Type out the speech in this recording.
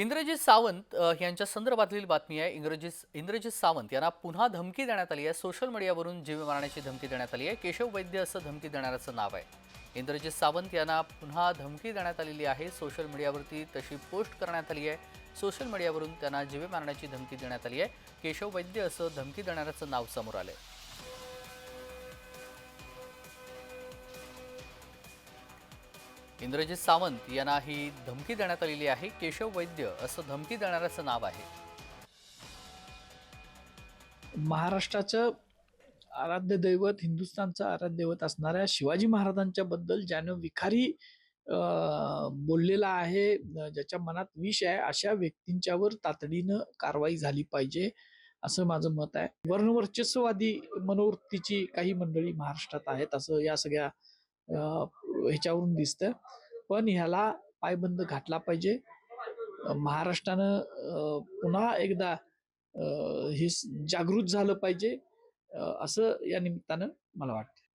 इंद्रजित सावंत यांच्या संदर्भातील बातमी आहे. इंग्रजीत इंद्रजित सावंत यांना पुन्हा धमकी देण्यात आली आहे. सोशल मीडियावरून जीव मारण्याची धमकी देण्यात आली आहे. केशव वैद्य असं धमकी देणाऱ्याचं नाव आहे. इंद्रजित सावंत यांना पुन्हा धमकी देण्यात आलेली आहे. सोशल मीडियावरती तशी पोस्ट करण्यात आली आहे. सोशल मीडियावरून त्यांना जीवे मारण्याची धमकी देण्यात आली आहे. केशव वैद्य असं धमकी देणाऱ्याचं नाव समोर आलं आहे इंद्रजित सावंत यांना ही धमकी देण्यात आलेली आहे. केशव वैद्य असं धमकी देणाऱ्याचं नाव आहे. महाराष्ट्राचं आराध्य दैवत हिंदुस्थानचं आराध्य दैवत असणाऱ्या शिवाजी महाराजांच्या बद्दल ज्यानं विखारी अं, बोललेला आहे ज्याच्या मनात विष आहे अशा व्यक्तींच्यावर तातडीनं कारवाई झाली पाहिजे असं माझं मत आहे. वर्णवर्चस्ववादी मनोवृत्तीची काही मंडळी महाराष्ट्रात आहेत असं या सगळ्या अं, ह्याच्यावरून दिसतं पण ह्याला पायबंद घातला पाहिजे. महाराष्ट्रानं पुन्हा एकदा हे जागृत झालं पाहिजे असं या निमित्तानं मला वाटतं